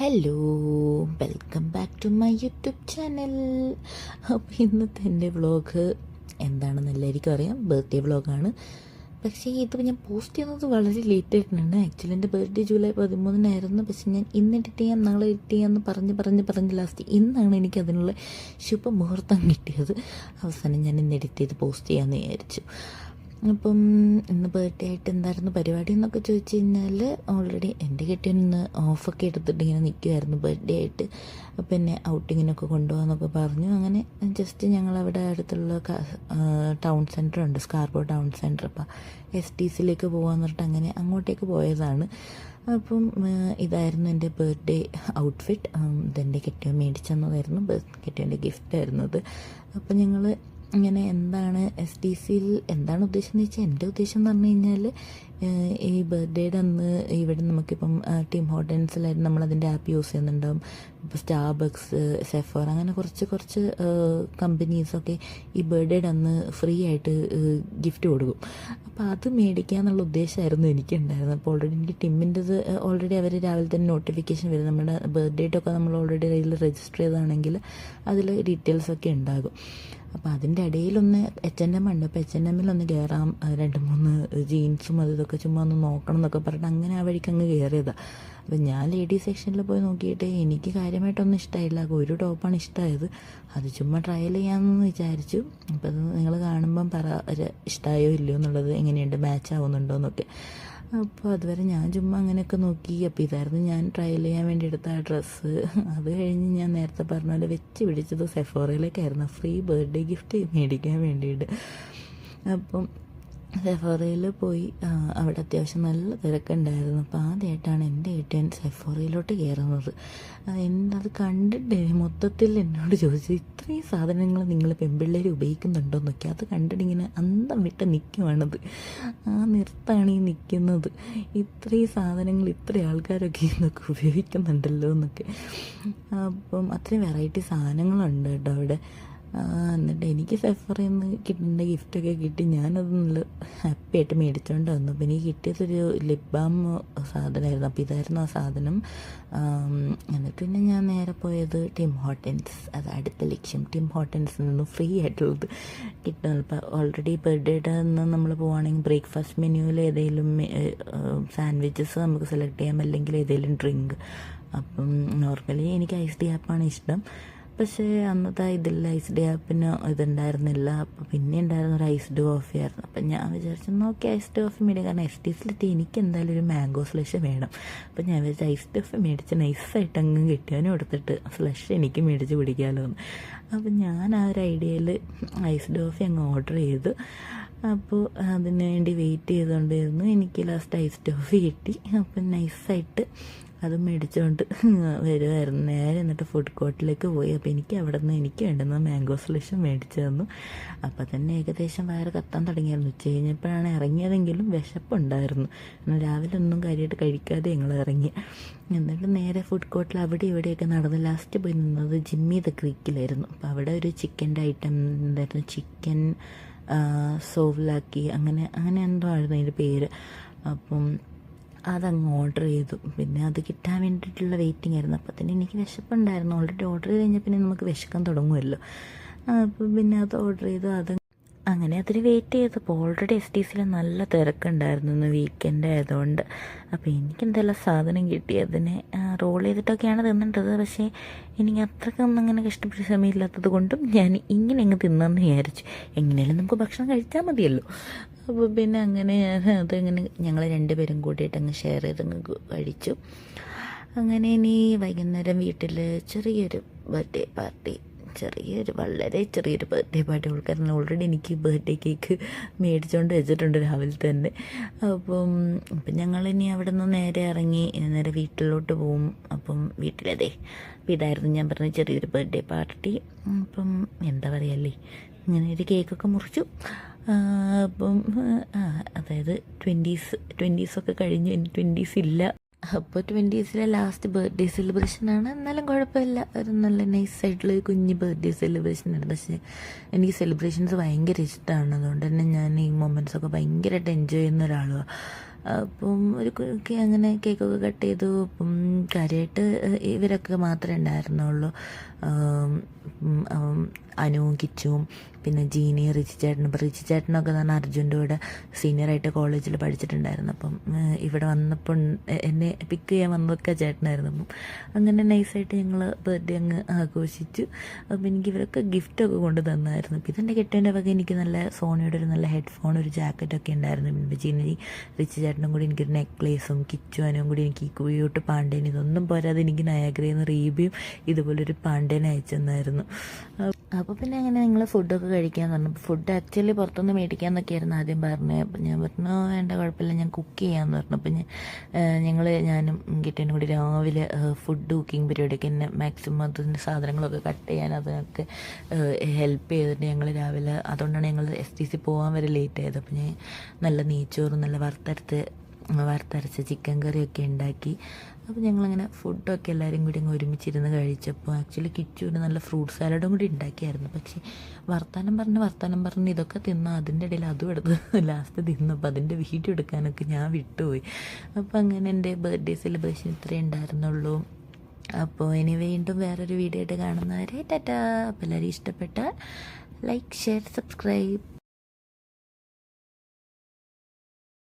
Hello welcome back to my YouTube channel അപ്പോൾ ഇന്നത്തെ എന്റെ വ്ളോഗ് എന്താണെന്ന് എല്ലാവർക്കും അറിയാം ബർത്ത്ഡേ വ്ളോഗാണ് പക്ഷേ ഇത് ഞാൻ പോസ്റ്റ് ചെയ്യുന്നത് വളരെ ലേറ്റ് ആയിട്ടുണ്ട് ആക്ച്വലി എന്റെ ബർത്ത്ഡേ ജൂലൈ പതിമൂന്നിനായിരുന്നു. പക്ഷേ ഞാൻ ഇന്ന് എഡിറ്റ് ചെയ്യാം നാളെ എഡിറ്റ് ചെയ്യാമെന്ന് പറഞ്ഞ് പറഞ്ഞ് പറഞ്ഞ് ലാസ്റ്റ് ഇന്നാണ് എനിക്ക് അതിനുള്ള ശുഭമുഹൂർത്തം കിട്ടിയത്. അവസാനം ഞാൻ ഇന്ന് എഡിറ്റ് ചെയ്ത് പോസ്റ്റ് ചെയ്യാമെന്ന് വിചാരിച്ചു. അപ്പം ഇന്ന് ബർത്ത്ഡേ ആയിട്ട് എന്തായിരുന്നു പരിപാടി എന്നൊക്കെ ചോദിച്ചു കഴിഞ്ഞാൽ ഓൾറെഡി എന്റെ കെട്ടിയൻ ഒന്ന് ഓഫൊക്കെ എടുത്തിട്ട് ഇങ്ങനെ നിൽക്കുമായിരുന്നു ബർത്ത്ഡേ ആയിട്ട്. അപ്പം എന്നെ ഔട്ടിങ്ങിനൊക്കെ കൊണ്ടുപോകാന്നൊക്കെ പറഞ്ഞു. അങ്ങനെ ജസ്റ്റ് ഞങ്ങളവിടെ അടുത്തുള്ള ടൗൺ സെന്റർ ഉണ്ട് സ്കാർബോ ടൗൺ സെന്റർ അപ്പം എസ് ടി സിയിലേക്ക് പോകാമെന്ന് പറഞ്ഞിട്ട് അങ്ങനെ അങ്ങോട്ടേക്ക് പോയതാണ്. അപ്പം ഇതായിരുന്നു എന്റെ ബർത്ത്ഡേ ഔട്ട്ഫിറ്റ് ഇതെന്റെ കെട്ടിയൻ മേടിച്ചെന്നതായിരുന്നു കെട്ടിയന്റെ ഗിഫ്റ്റ് ആയിരുന്നത്. അപ്പം ഞങ്ങൾ ഇങ്ങനെ എന്താണ് എസ് ഡി സിയിൽ എന്താണ് ഉദ്ദേശം എന്ന് വെച്ചാൽ എന്റെ ഉദ്ദേശം എന്ന് പറഞ്ഞു കഴിഞ്ഞാൽ ഈ ബർത്ത്ഡേയുടെ അന്ന് ഇവിടെ നമുക്കിപ്പം ടീം ഹോട്ടൽസിലായിരുന്നു നമ്മളതിന്റെ ആപ്പ് യൂസ് ചെയ്യുന്നുണ്ടാവും. ഇപ്പോൾ സ്റ്റാർബക്സ് സെഫോർ അങ്ങനെ കുറച്ച് കുറച്ച് കമ്പനീസൊക്കെ ഈ ബർത്ത്ഡേയുടെ അന്ന് ഫ്രീ ആയിട്ട് ഗിഫ്റ്റ് കൊടുക്കും. അപ്പോൾ അത് മേടിക്കുക എന്നുള്ള ഉദ്ദേശമായിരുന്നു എനിക്കുണ്ടായിരുന്നത്. അപ്പോൾ ഓൾറെഡി എനിക്ക് ടിമ്മിന്റെത് ഓൾറെഡി അവർ രാവിലെ തന്നെ നോട്ടിഫിക്കേഷൻ വരും. നമ്മുടെ ബർത്ത്ഡേറ്റൊക്കെ നമ്മൾ ഓൾറെഡി അതിൽ രജിസ്റ്റർ ചെയ്താണെങ്കിൽ അതിൽ ഡീറ്റെയിൽസൊക്കെ ഉണ്ടാകും. അപ്പോൾ അതിന്റെ ഇടയിലൊന്ന് എച്ച് എൻ എം ഉണ്ട് അപ്പോൾ എച്ച് എൻ എമ്മിലൊന്ന് കയറാം രണ്ട് മൂന്ന് ജീൻസും അത് ഇതൊക്കെ ചുമ്മാ ഒന്ന് നോക്കണം എന്നൊക്കെ പറഞ്ഞിട്ട് അങ്ങനെ ആ വഴിക്ക് അങ്ങ് കയറിയതാണ് അപ്പം ഞാൻ ലേഡീസ് സെക്ഷനിൽ പോയി നോക്കിയിട്ട് എനിക്ക് കാര്യമായിട്ടൊന്നും ഇഷ്ടമായില്ല ഒരു ടോപ്പാണ് ഇഷ്ടമായത് അത് ചുമ്മാ ട്രയൽ ചെയ്യാമെന്ന് വിചാരിച്ചു. അപ്പോൾ അത് നിങ്ങൾ കാണുമ്പം പറ ഇഷ്ടമായോ ഇല്ലയോ എന്നുള്ളത് എങ്ങനെയുണ്ട്? മാച്ച് ആവുന്നുണ്ടോ എന്നൊക്കെ. അപ്പോൾ അതുവരെ ഞാൻ ചുമ്മാ അങ്ങനെയൊക്കെ നോക്കി. അപ്പോൾ ഇതായിരുന്നു ഞാൻ ട്രയൽ ചെയ്യാൻ വേണ്ടി എടുത്ത ആ ഡ്രസ്സ് അത് കഴിഞ്ഞ് ഞാൻ നേരത്തെ പറഞ്ഞ പോലെ വെച്ച് പിടിച്ചത് സെഫോറയിലേക്കായിരുന്നു ഫ്രീ ബർത്ത്ഡേ ഗിഫ്റ്റ് മേടിക്കാൻ വേണ്ടിയിട്ട്. അപ്പം സെഫോറയിൽ പോയി അവിടെ അത്യാവശ്യം നല്ല തിരക്കുണ്ടായിരുന്നു. അപ്പോൾ ആദ്യമായിട്ടാണ് എന്റെ ഏട്ടൻ സെഫോറയിലോട്ട് കയറുന്നത്. എന്നത് കണ്ടിട്ട് മൊത്തത്തിൽ എന്നോട് ചോദിച്ചു ഇത്രയും സാധനങ്ങൾ നിങ്ങൾ പെൺപിള്ളേർ ഉപയോഗിക്കുന്നുണ്ടോ? എന്നൊക്കെ. അത് കണ്ടിട്ട് ഇങ്ങനെ അന്തം വിട്ട് നിൽക്കുവാണത് ആ നിർത്താണ് ഈ നിൽക്കുന്നത് ഇത്രയും സാധനങ്ങൾ ഇത്രയും ആൾക്കാരൊക്കെ ഇന്നൊക്കെ ഉപയോഗിക്കുന്നുണ്ടല്ലോ എന്നൊക്കെ. അപ്പം അത്രയും വെറൈറ്റി സാധനങ്ങളുണ്ട് കേട്ടോ അവിടെ. എന്നിട്ട് എനിക്ക് സെഫറിൽ നിന്ന് കിട്ടേണ്ട ഗിഫ്റ്റൊക്കെ കിട്ടി. ഞാനത് നല്ല ഹാപ്പി ആയിട്ട് മേടിച്ചുകൊണ്ട് വന്നു. അപ്പം എനിക്ക് കിട്ടിയതൊരു ലിപ് ബാം സാധനമായിരുന്നു. അപ്പോൾ ഇതായിരുന്നു ആ സാധനം. എന്നിട്ട് പിന്നെ ഞാൻ നേരെ പോയത് ടിം ഹോട്ടൻസ് അത് അടുത്ത ലക്ഷ്യം. ടിം ഹോട്ടൻസിൽ നിന്ന് ഫ്രീ ആയിട്ടുള്ളത് കിട്ടും. ഇപ്പോൾ ഓൾറെഡി ബർത്ത്ഡേയുടെ നിന്ന് നമ്മൾ പോവുകയാണെങ്കിൽ ബ്രേക്ക്ഫാസ്റ്റ് മെനുവിൽ ഏതെങ്കിലും സാൻഡ്വിച്ചസ് നമുക്ക് സെലക്ട് ചെയ്യാം. അല്ലെങ്കിൽ ഏതെങ്കിലും ഡ്രിങ്ക് അപ്പം നോർമലി എനിക്ക് ഐസ് ടി ആപ്പാണ് ഇഷ്ടം. പക്ഷേ അന്നത്തെ ഇതിൽ ഐസ് ഡേ ആപ്പിന് ഇതുണ്ടായിരുന്നില്ല. അപ്പോൾ പിന്നെ ഉണ്ടായിരുന്ന ഒരു ഐസ് ഡേ കോഫി ആയിരുന്നു. അപ്പം ഞാൻ വിചാരിച്ചു നോക്കി ഐസ് ഡേ കോഫി മേടിക്കാം. കാരണം എസ് ടി സിലെത്തി എനിക്ക് എന്തായാലും ഒരു മാംഗോ സ്ലഷ് വേണം. അപ്പം ഞാൻ വിചാരിച്ചു ഐസ് ഡേ കോഫി മേടിച്ച് നൈസായിട്ട് അങ്ങ് കിട്ടിയവനും കൊടുത്തിട്ട് സ്ലഷ് എനിക്ക് മേടിച്ച് പിടിക്കാമല്ലോ എന്ന്. അപ്പം ഞാൻ ആ ഒരു ഐഡിയയിൽ ഐസ് ഡേ കോഫി അങ്ങ് ഓർഡർ ചെയ്തു. അപ്പോൾ അതിന് വേണ്ടി വെയിറ്റ് ചെയ്തുകൊണ്ടിരുന്നു. എനിക്ക് ലാസ്റ്റ് ഐസ് ടോഫി കിട്ടി. അപ്പം നൈസായിട്ട് അത് മേടിച്ചുകൊണ്ട് വരുമായിരുന്നു നേരെ എന്നിട്ട് ഫുഡ് കോർട്ടിലേക്ക് പോയി. അപ്പോൾ എനിക്ക് അവിടെ നിന്ന് എനിക്ക് വേണ്ടുന്ന മാംഗോ സ്ലഷും മേടിച്ചു തന്നു. അപ്പോൾ തന്നെ ഏകദേശം വയറ് കത്താൻ തുടങ്ങിയായിരുന്നു. ഉച്ച കഴിഞ്ഞപ്പോഴാണ് ഇറങ്ങിയതെങ്കിലും വിശപ്പുണ്ടായിരുന്നു. രാവിലെ ഒന്നും കാര്യമായിട്ട് കഴിക്കാതെ ഞങ്ങൾ ഇറങ്ങി. എന്നിട്ട് നേരെ ഫുഡ് കോർട്ടിൽ അവിടെ ഇവിടെയൊക്കെ നടന്ന് ലാസ്റ്റ് പോയി നിന്നത് ജിമ്മി ദ ക്രീക്കിലായിരുന്നു അപ്പോൾ അവിടെ ഒരു ചിക്കന്റെ ഐറ്റം എന്തായിരുന്നു ചിക്കൻ സോവ്ലാക്കി അങ്ങനെ അങ്ങനെ എന്തോ ആയിരുന്നു അതിന്റെ പേര്. അപ്പം അതങ്ങ് ഓർഡർ ചെയ്തു. പിന്നെ അത് കിട്ടാൻ വേണ്ടിയിട്ടുള്ള വെയിറ്റിംഗ് ആയിരുന്നു. അപ്പോൾ തന്നെ എനിക്ക് വിശപ്പുണ്ടായിരുന്നു. ഓൾറെഡി ഓർഡർ ചെയ്ത് കഴിഞ്ഞാൽ പിന്നെ നമുക്ക് വിശക്കാൻ തുടങ്ങുമല്ലോ. അപ്പോൾ പിന്നെ അത് ഓർഡർ ചെയ്തു. അത് അങ്ങനെ അതിന് വെയിറ്റ് ചെയ്തപ്പോൾ ഓൾറെഡി എസ് ടി സിയിൽ നല്ല തിരക്കുണ്ടായിരുന്നു ഇന്ന് വീക്കെൻഡ് ആയതുകൊണ്ട്. അപ്പോൾ എനിക്ക് എന്തെല്ലാം സാധനം കിട്ടി? അതിനെ റോൾ ചെയ്തിട്ടൊക്കെയാണ് തിന്നേണ്ടത് പക്ഷേ എനിക്ക് അത്രക്കൊന്നും അങ്ങനെ കഷ്ടപ്പെട്ട സമയമില്ലാത്തത് കൊണ്ടും ഞാൻ ഇങ്ങനെ അങ്ങ് തിന്നെന്ന് വിചാരിച്ചു. എങ്ങനെയാലും നമുക്ക് ഭക്ഷണം കഴിച്ചാൽ മതിയല്ലോ. അപ്പോൾ പിന്നെ അങ്ങനെ ഞാൻ അതങ്ങനെ ഞങ്ങൾ രണ്ടുപേരും കൂടിയിട്ട് അങ്ങ് ഷെയർ ചെയ്ത് അങ്ങ് കഴിച്ചു. അങ്ങനെ ഇനി വൈകുന്നേരം വീട്ടിൽ ചെറിയൊരു ബർത്ത്ഡേ പാർട്ടി ചെറിയൊരു വളരെ ചെറിയൊരു ബർത്ത്ഡേ പാർട്ടി കാരണം ഓൾറെഡി എനിക്ക് ബർത്ത്ഡേ കേക്ക് മേടിച്ചുകൊണ്ട് വെച്ചിട്ടുണ്ട് രാവിലെ തന്നെ. അപ്പം അപ്പം ഇനി അവിടെ നിന്ന് നേരെ ഇറങ്ങി നേരെ വീട്ടിലോട്ട് പോവും. അപ്പം വീട്ടിലതേ അപ്പം ഇതായിരുന്നു ഞാൻ പറഞ്ഞ ചെറിയൊരു ബർത്ത്ഡേ പാർട്ടി അപ്പം എന്താ പറയല്ലേ ഇങ്ങനെ ഒരു കേക്കൊക്കെ മുറിച്ചു. അപ്പം അതായത് ട്വന്റീസ് ട്വന്റീസൊക്കെ കഴിഞ്ഞ് ട്വന്റീസ് ഇല്ല അപ്പോൾ ട്വന്റീസിലെ ലാസ്റ്റ് ബർത്ത്ഡേ സെലിബ്രേഷനാണ് എന്നാലും കുഴപ്പമില്ല. ഒരു നല്ല നൈസായിട്ടുള്ള ഒരു കുഞ്ഞ് ബർത്ത്ഡേ സെലിബ്രേഷൻ ആയിരുന്നു പക്ഷേ എനിക്ക് സെലിബ്രേഷൻസ് ഭയങ്കര ഇഷ്ടമാണ് അതുകൊണ്ട് തന്നെ ഞാൻ ഈ മൊമെന്റ്സ് ഒക്കെ ഭയങ്കരമായിട്ട് എൻജോയ് ചെയ്യുന്ന ഒരാളുമാണ് അപ്പം ഒരു അങ്ങനെ കേക്കൊക്കെ കട്ട് ചെയ്തു. അപ്പം കാര്യമായിട്ട് ഇവരൊക്കെ മാത്രമേ ഉണ്ടായിരുന്നുള്ളൂ. അനുവും കിച്ചുവും. പിന്നെ ജീനി റിച്ചി ചേട്ടൻ. ഇപ്പം റിച്ചി ചേട്ടനൊക്കെ അർജുന്റെ കൂടെ സീനിയറായിട്ട് കോളേജിൽ പഠിച്ചിട്ടുണ്ടായിരുന്നു. അപ്പം ഇവിടെ വന്നപ്പോൾ എന്നെ പിക്ക് ചെയ്യാൻ വന്നതൊക്കെ ചേട്ടനായിരുന്നു. അപ്പം അങ്ങനെ നൈസായിട്ട് ഞങ്ങൾ ബർത്ത്ഡേ അങ്ങ് ആഘോഷിച്ചു. അപ്പം എനിക്ക് ഇവരൊക്കെ ഗിഫ്റ്റൊക്കെ കൊണ്ട് തന്നായിരുന്നു. അപ്പം ഇതെന്റെ കെട്ടേന്റെ വക എനിക്ക് നല്ല സോണിയുടെ ഒരു നല്ല ഹെഡ്ഫോൺ ഒരു ജാക്കറ്റൊക്കെ ഉണ്ടായിരുന്നു. പിന്നെ ജീനി റിച്ച് ചേട്ടനും കൂടി എനിക്കൊരു നെക്ലേസും കിച്ചുവാനും കൂടി എനിക്ക് കുയോട്ട് പാണ്ടേൻ ഇതൊന്നും പോരാതെ എനിക്ക് നയാഗ്രയിൽ റീബിയും ഇതുപോലൊരു പാണ്ടേനെ അയച്ചു തന്നായിരുന്നു. അപ്പോൾ പിന്നെ അങ്ങനെ നിങ്ങൾ ഫുഡൊക്കെ കഴിക്കാൻ പറഞ്ഞു. ഫുഡ് ആക്ച്വലി പുറത്തുനിന്ന് ആയിരുന്നു ആദ്യം പറഞ്ഞത് അപ്പം ഞാൻ പറഞ്ഞു "ആ, വേണ്ട കുഴപ്പമില്ല. ഞാൻ കുക്ക് ചെയ്യാന്ന് പറഞ്ഞു. അപ്പം ഞാൻ ഞങ്ങൾ ഞാനും കിട്ടനും കൂടി രാവിലെ ഫുഡ് കുക്കിംഗ് പരിപാടിയൊക്കെ എന്നെ മാക്സിമം അതിന്റെ സാധനങ്ങളൊക്കെ കട്ട് ചെയ്യാൻ അതിനൊക്കെ ഹെൽപ്പ് ചെയ്തിട്ട് ഞങ്ങൾ രാവിലെ അതുകൊണ്ടാണ് ഞങ്ങൾ എസ് ടി സി പോകാൻ വരെ ലേറ്റ് ആയത്. അപ്പൊ ഞാൻ നല്ല നെയ്ച്ചോറും നല്ല വറുത്തരത്ത് വറുത്തരച്ച ചിക്കൻ കറിയൊക്കെ ഉണ്ടാക്കി. അപ്പോൾ ഞങ്ങളങ്ങനെ ഫുഡൊക്കെ എല്ലാവരും കൂടി അങ്ങ് ഒരുമിച്ചിരുന്ന് കഴിച്ചപ്പോൾ ആക്ച്വലി കിച്ചുവിന് നല്ല ഫ്രൂട്ട് സാലഡും കൂടി ഉണ്ടാക്കിയായിരുന്നു. പക്ഷേ വർത്താനം പറഞ്ഞ് വർത്താനം പറഞ്ഞ് ഇതൊക്കെ തിന്ന് അതിന്റെ ഇടയിൽ അതും എടുത്ത് ലാസ്റ്റ് തിന്നു അപ്പോൾ അതിന്റെ വീഡിയോ എടുക്കാനൊക്കെ ഞാൻ വിട്ടുപോയി. അപ്പോൾ അങ്ങനെ എന്റെ ബർത്ത്ഡേ സെലിബ്രേഷൻ ഇത്രയേ ഉണ്ടായിരുന്നുള്ളൂ. അപ്പോൾ ഇനി വീണ്ടും വേറൊരു വീഡിയോ ആയിട്ട് കാണുന്നവരെ ടാറ്റാ. അപ്പോൾ എല്ലാവരും ഇഷ്ടപ്പെട്ട ലൈക്ക് ഷെയർ സബ്സ്ക്രൈബ്